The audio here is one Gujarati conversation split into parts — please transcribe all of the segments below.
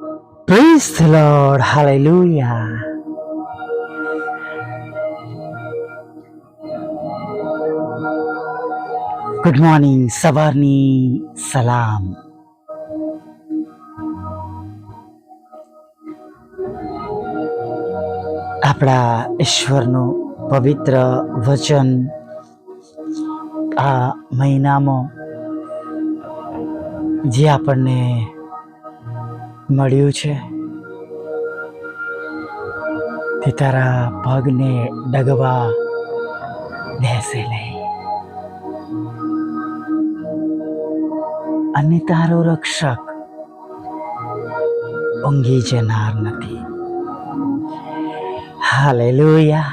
Praise the Lord. Hallelujah. Good morning સવારની સલામ આપણા ઈશ્વરનું પવિત્ર વચન આ મહિનામાં જે આપણને મળ્યું છે. તે તારા પગને ડગવા દેશે નહીં. અને તારો રક્ષક ઊંઘી જનાર નથી. હાલેલુયા.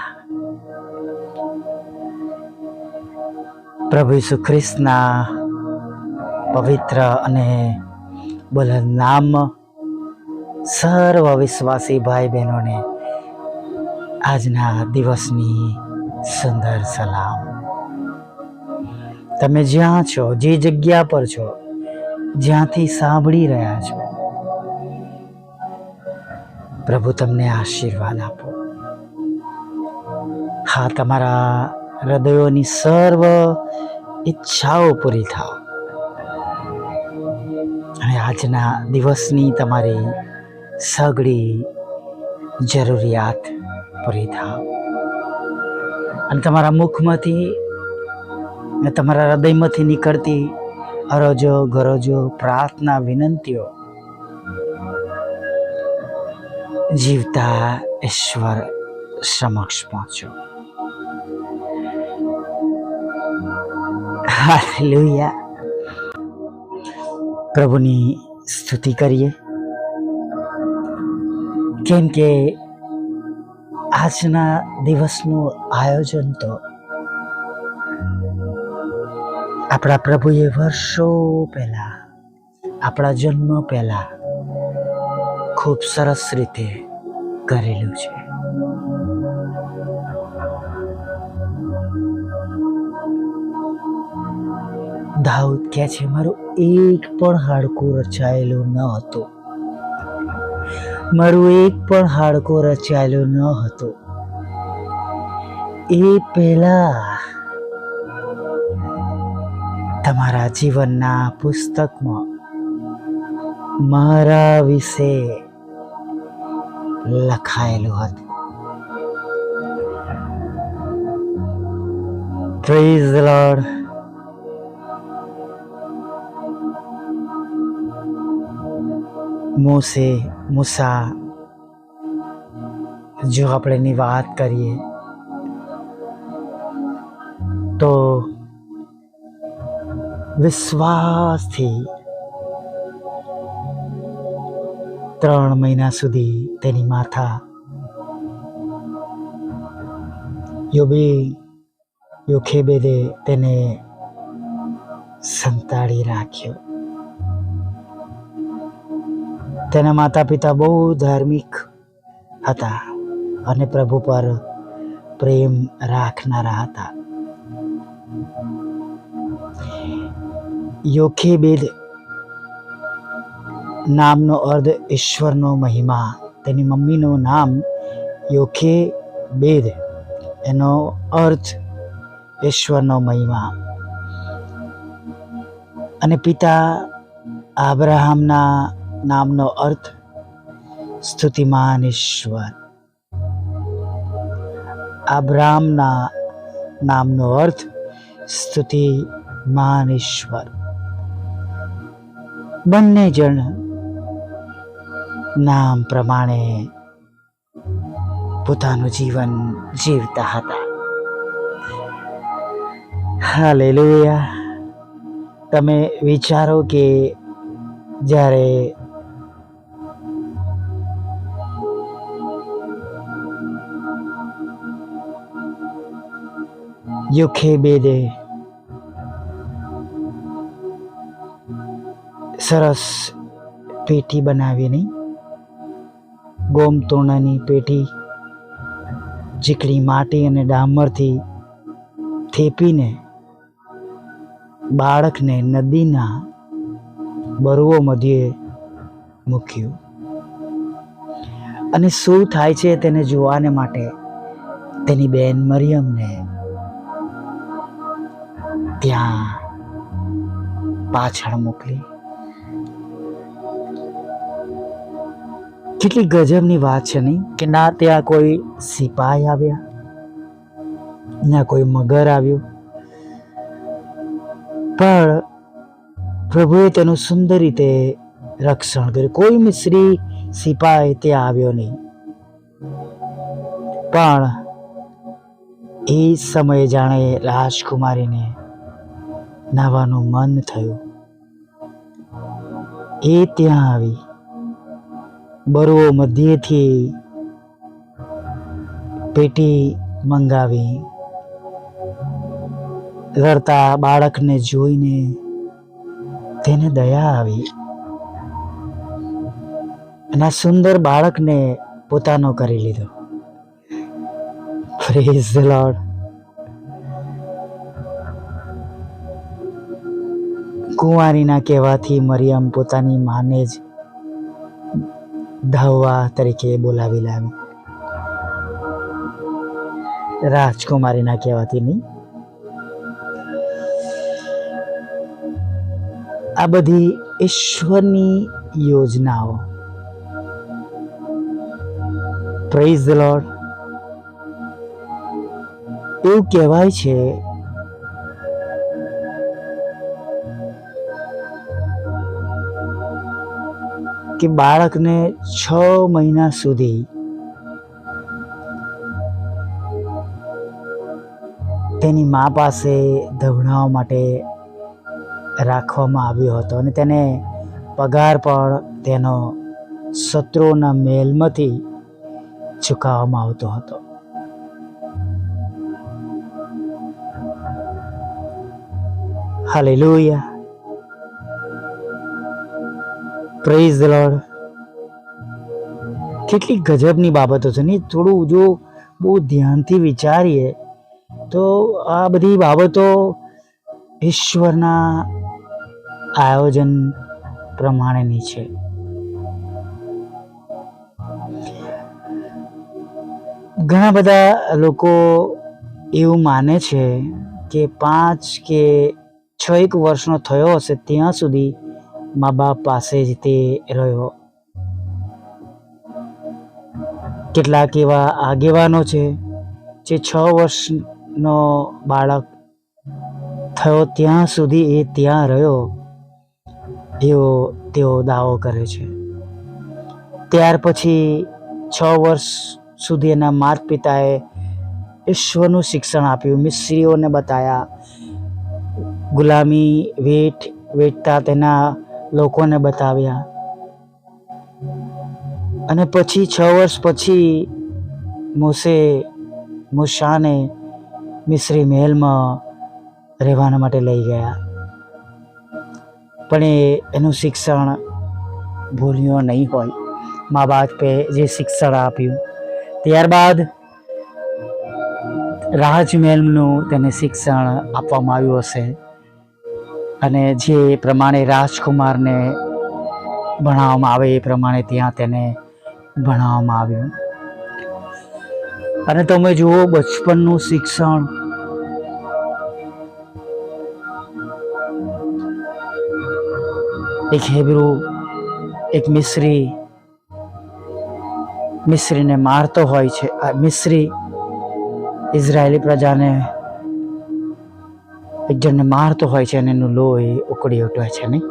પ્રભુ ઈસુ ખ્રિસ્તના પવિત્ર અને બુલંદ નામ સર્વ વિશ્વાસી ભાઈ બહેનોને આજના દિવસની સુંદર સલામ. તમે જ્યાં છો, જે જગ્યા પર છો, જ્યાંથી સાંભળી રહ્યા છો, પ્રભુ તમને આશીર્વાદ આપો. હા, તમારા હૃદયોની સર્વ ઈચ્છાઓ પૂરી થાવ. અને આજના દિવસની તમારી સગળી જરૂરિયાત પૂરી થાવ. અને તમારા મુખમાંથી અને તમારા હૃદયમાંથી નીકળતી અરજો ગરજો પ્રાર્થના વિનંતીઓ જીવતા ઈશ્વર સમક્ષ પહોંચો. હાલેલુયા. પ્રભુની સ્તુતિ કરીએ. કેમ કે આજના દિવસનું આયોજન તો આપણા પ્રભુએ વર્ષો પહેલા, આપણા જન્મ પહેલા ખૂબ સરસ રીતે કરેલું છે. દાઉદ કહે છે, મારું એક પણ હાડકું રચાયેલું ન હતું. મારું એક પણ હાડકો રચાયેલું ન હતું. એ પહેલા તમારા જીવનના પુસ્તકમાં મારા વિશે લખાયેલું હતું. પ્રેઝ લોર્ડ મોસે મુસા, જો આપણે એની વાત કરીએ, તો વિશ્વાસથી ત્રણ મહિના સુધી તેની માથા યોબે, યોખેબેદે તેને સંતાડી રાખ્યો. તેના માતા પિતા બહુ ધાર્મિક હતા અને પ્રભુ પર પ્રેમ રાખનારા હતા. યોખેબેદ નામનો અર્થ ઈશ્વરનો મહિમા. તેની મમ્મીનું નામ યોખેબેદ. એનો અર્થ ઈશ્વરનો મહિમા. અને પિતા આબ્રાહામના નામનો અર્થ સ્તુતિમાન ઈશ્વર. આબ્રામના નામનો અર્થ સ્તુતિમાન ઈશ્વર. બંને જણ નામ પ્રમાણે પોતાનું જીવન જીવતા હતા. હાલેલુયા. તમે વિચારો કે જ્યારે યોખેબેદે. સરસ પેટી બનાવીને ગોમતોણાની પેટી ચીકણી માટી અને ડામરથી થેપીને બાળકને નદીના બરુઓ મધ્યે મૂક્યું. અને શું થાય છે તેને જોવાને માટે તેની બેન મરિયમને ત્યાં પાછળ મોકલી. કેટલી ગજબની વાત છે નહીં કે ના ત્યાં કોઈ સિપાહી આવ્યા, ના કોઈ મગર આવ્યું. પણ પ્રભુએ તેનું સુંદર રીતે રક્ષણ કર્યું. કોઈ મિશ્રી સિપાહી ત્યાં આવ્યો નહીં. પણ એ સમયે જાણે રાજકુમારીને નાવાનું મન થયું. એ ત્યાં આવી બરવો મધ્યેથી પેટી મંગાવી. રડતા બાળકને જોઈને તેને દયા આવી. અને સુંદર બાળકને પોતાનો કરી લીધો. પ્રેઝ ધ કુંવારીના કહેવાથી મરિયમ પોતાની માને જ ધાવવા તરીકે બોલાવી લાવી રાજકુમારીના કહેવાથી નહીં. આ બધી ઈશ્વરની યોજનાઓ. પ્રેઝ ધ લોર્ડ એવું કહેવાય છે કે બાળકને છ મહિના સુધી તેની મા પાસે ધવડાવવા માટે રાખવામાં આવ્યો હતો અને તેને પગાર પણ તેનો શત્રુઓના મેલમાંથી ચૂકવવામાં આવતો હતો. હાલેલુયા. પ્રેઝ લોર્ડ કેટલી ગજબની બાબતો છે ને? થોડું જો બહુ ધ્યાનથી વિચારીએ, તો આ બધી બાબતો ઈશ્વરના આયોજન પ્રમાણેની છે. ઘણા બધા લોકો એવું માને છે કે પાંચ કે છ એક વર્ષનો થયો હશે ત્યાં સુધી મા બાપ પાસે જ તે રહ્યો કેટલાક એવા આગેવાનો છે? જે છ વર્ષનો બાળક થયો ત્યાં સુધી એ ત્યાં રહ્યો. એવો તેઓ દાવો કરે છે. ત્યાર પછી છ વર્ષ સુધી એના માતા પિતાએ ઈશ્વરનું શિક્ષણ આપ્યું. મિસ્ત્રીઓને બતાયા. ગુલામી વેઠ વેઠતા તેના લોકોને બતાવ્યા. અને પછી છ વર્ષ પછી મોસે મુશાને મિશ્રી મહેલમાં રહેવાના માટે લઈ ગયા. પણ એ એનું શિક્ષણ ભૂલ્યો નહીં હોય. મા બાપે જે શિક્ષણ આપ્યું, ત્યારબાદ રાજમહેલનું તેને શિક્ષણ આપવામાં આવ્યું હશે. અને જે પ્રમાણે રાજકુમારને ભણાવવામાં આવે એ પ્રમાણે ત્યાં તેને ભણાવવામાં આવ્યું. અને તમે જુઓ, બચપનનું શિક્ષણ એક હેબ્રુ, એક મિશ્રી, મિશ્રીને મારતો હોય છે. આ મિશ્રી ઇઝરાયેલી પ્રજાને એક જણને મારતો હોય છે અને એનું લોહી ઉકળી ઉઠે છે નહીં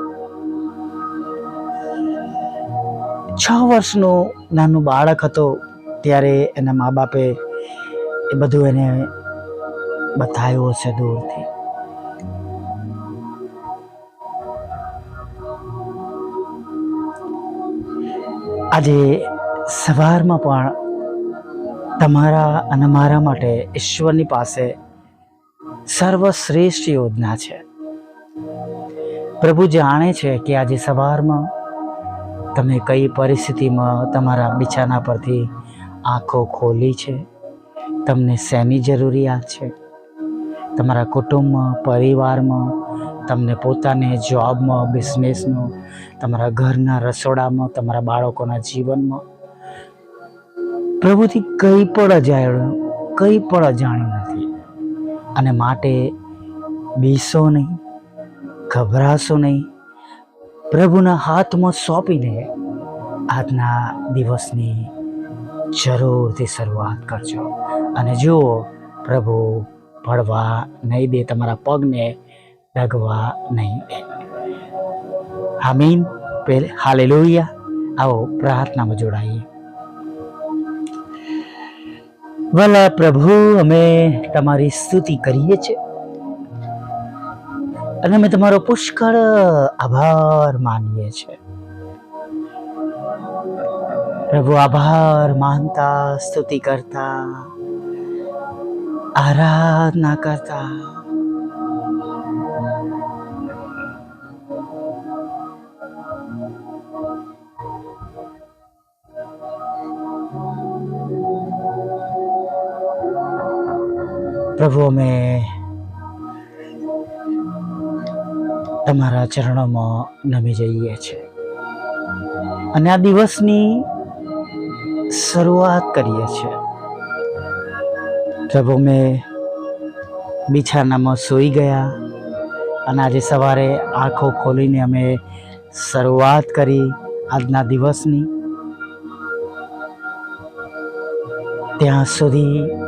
છ વર્ષનું નાનું બાળક હતો ત્યારે એના મા બાપે એ બધું એને બતાવ્યું છે દૂરથી. આજે સવારમાં પણ તમારા અને મારા માટે ઈશ્વરની પાસે સર્વશ્રેષ્ઠ યોજના છે. પ્રભુ જાણે છે કે આજે સવારમાં તમે કઈ પરિસ્થિતિમાં તમારા બિછાના પરથી આંખો ખોલી છે? તમને શેની જરૂરિયાત છે? તમારા કુટુંબમાં, પરિવારમાં, તમને પોતાને જોબમાં, બિઝનેસમાં, તમારા ઘરના રસોડામાં, તમારા બાળકોના જીવનમાં? પ્રભુથી કંઈ પણ અજાણ્યું કંઈ પણ અજાણ્યું નથી. અને માટે બીસો નહીં, ગભરાશો નહીં. પ્રભુના હાથમાં સોંપીને આજના દિવસની જરૂરથી શરૂઆત કરજો. અને જુઓ, પ્રભુ પડવા નહીં દે, તમારા પગને ડગવા નહીં દે. આમીન. હાલે લોહિયા આવો પ્રાર્થનામાં જોડાઈએ. ભલા પ્રભુ, અમે તમારી સ્તુતિ કરીએ છીએ. અને અમે તમારો પુષ્કળ આભાર માનીએ છીએ. પ્રભુ, આભાર માનતા, સ્તુતિ કરતા, આરાધના કરતા. પ્રભુ, અમે તમારા ચરણોમાં નમી જઈએ છીએ. અને આ દિવસની શરૂઆત કરીએ છીએ. પ્રભુ, અમે બિછાનામાં સૂઈ ગયા અને આજે સવારે આંખો ખોલીને અમે શરૂઆત કરી આજના દિવસની. ત્યાં સુધી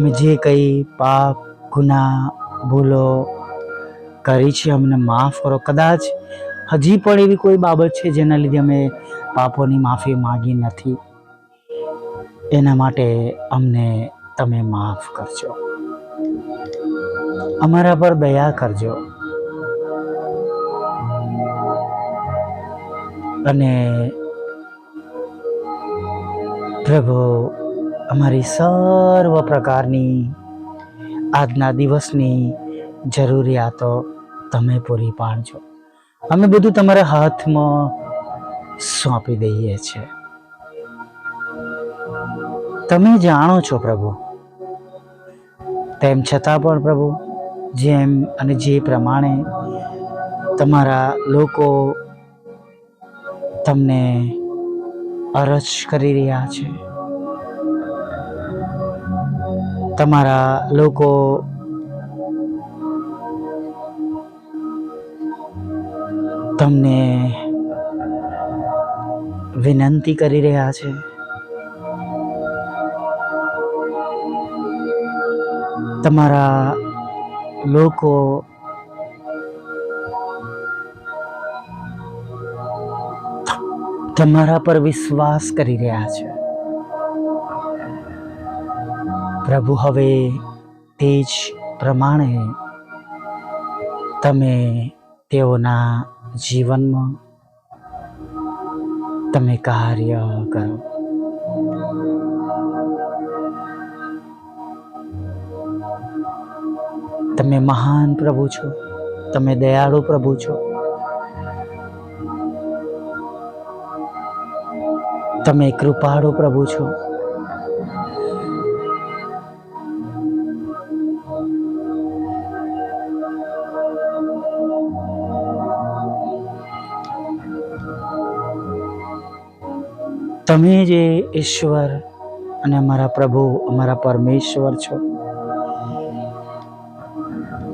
અમે જે કંઈ પાપ ગુના ભૂલો કરી છે, અમને માફ કરો. કદાચ હજી પણ એવી કોઈ બાબત છે જેના લીધે અમે પાપોની માફી માગી નથી. એના માટે અમને તમે માફ કરજો. અમારા પર દયા કરજો. અને પ્રભુ અમારી સર્વ પ્રકારની આજના દિવસની જરૂરિયાતો તમે પૂરી પાડજો. અમે બધું તમારા હાથમાં સોંપી દઈએ છીએ. તમે જાણો છો પ્રભુ. તેમ છતાં પણ પ્રભુ, જેમ અને જે પ્રમાણે તમારા લોકો તમને અરજ કરી રહ્યા છે તમારા લોકો તમને વિનંતી કરી રહ્યા છે. તમારા લોકો તમારા પર વિશ્વાસ કરી રહ્યા છે. પ્રભુ, હવે તે જ પ્રમાણે તમે તેઓના જીવનમાં તમે કાર્ય કરો. તમે મહાન પ્રભુ છો, તમે દયાળુ પ્રભુ છો. તમે કૃપાળુ પ્રભુ છો. તમે જે ઈશ્વર અને અમારા પ્રભુ, અમારા પરમેશ્વર છો,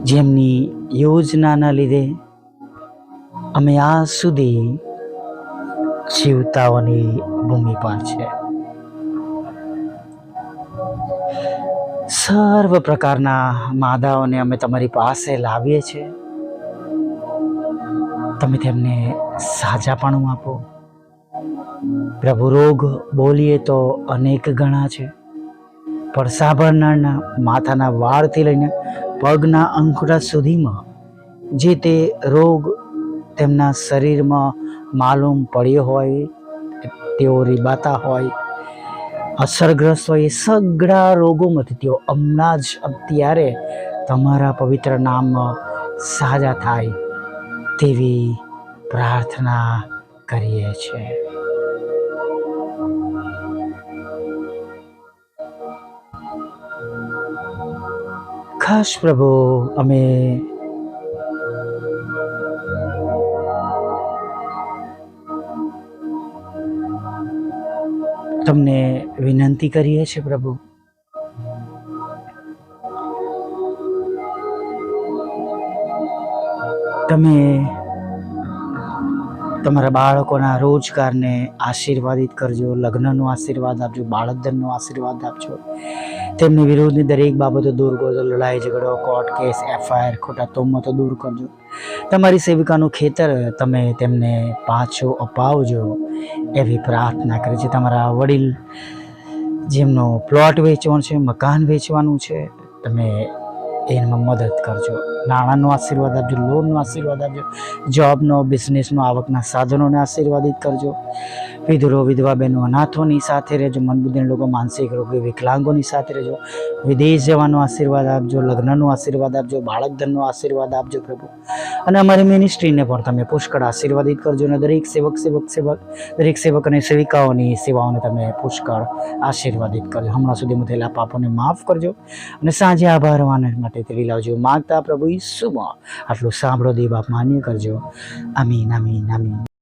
જેમની યોજનાના લીધે અમે આ સુધી જીવતાઓની ભૂમિ પર છે. સર્વ પ્રકારના માદાઓને અમે તમારી પાસે લાવીએ છીએ. તમે તેમને સાજાપણું આપો. પ્રભુ રોગ બોલીએ તો અનેક ગણા છે. પણ સાંભળનારના માથાના વાળથી લઈને પગના અંકુરા સુધીમાં જે તે રોગ તેમના શરીરમાં માલુમ પડ્યો હોય, તેઓ રીબાતા હોય, અસરગ્રસ્ત હોય એ સગળા રોગોમાંથી તેઓ હમણાં જ અત્યારે તમારા પવિત્ર નામમાં સાજા થાય તેવી પ્રાર્થના કરીએ છીએ. ખાસ પ્રભુ, અમે તમને વિનંતી કરીએ છીએ પ્રભુ. તમે તમારા બાળકોના રોજગારને આશીર્વાદિત કરજો, લગ્નનો આશીર્વાદ આપજો બાળકધનનો આશીર્વાદ આપજો. તેમની વિરોધની દરેક બાબતો દૂર કરજો. લડાઈ, ઝઘડો, કોર્ટ કેસ, એફઆઈઆર, ખોટા તોમતો દૂર કરજો. તમારી સેવિકાનું ખેતર તમે તેમને પાછો અપાવજો એવી પ્રાર્થના કરે છે. તમારા વડીલ જેમનો પ્લોટ વેચવાનો છે, મકાન વેચવાનું છે, તમે એમાં મદદ કરજો. નાણાંનો આશીર્વાદ આપજો, લોનનો આશીર્વાદ આપજો, જોબનો બિઝનેસનો આવકના સાધનોને આશીર્વાદિત કરજો. વિધુરો, વિધવા બહેનો, અનાથોની સાથે રહેજો, મનબુદ્ધિના લોકો, માનસિક રોગી, વિકલાંગોની સાથે રહેજો. વિદેશ જવાનો આશીર્વાદ આપજો, લગ્નનો આશીર્વાદ આપજો, બાળકધનનો આશીર્વાદ આપજો પ્રભુ. અને અમારી મિનિસ્ટ્રીને પણ તમે પુષ્કળ આશીર્વાદિત કરજો અને દરેક સેવક સેવક સેવક, દરેક સેવક અને સેવિકાઓની સેવાઓને તમે પુષ્કળ આશીર્વાદિત કરજો. હમણાં સુધીમાં થયેલા પાપોને માફ કરજો અને સાંજે આભાર માનવા માટે તેડી લાવજો. માગતા પ્રભુ ઈસુમાં. આટલું સાંભળો દેવ આપ માન્ય કરજો. અમીન અમીન અમીન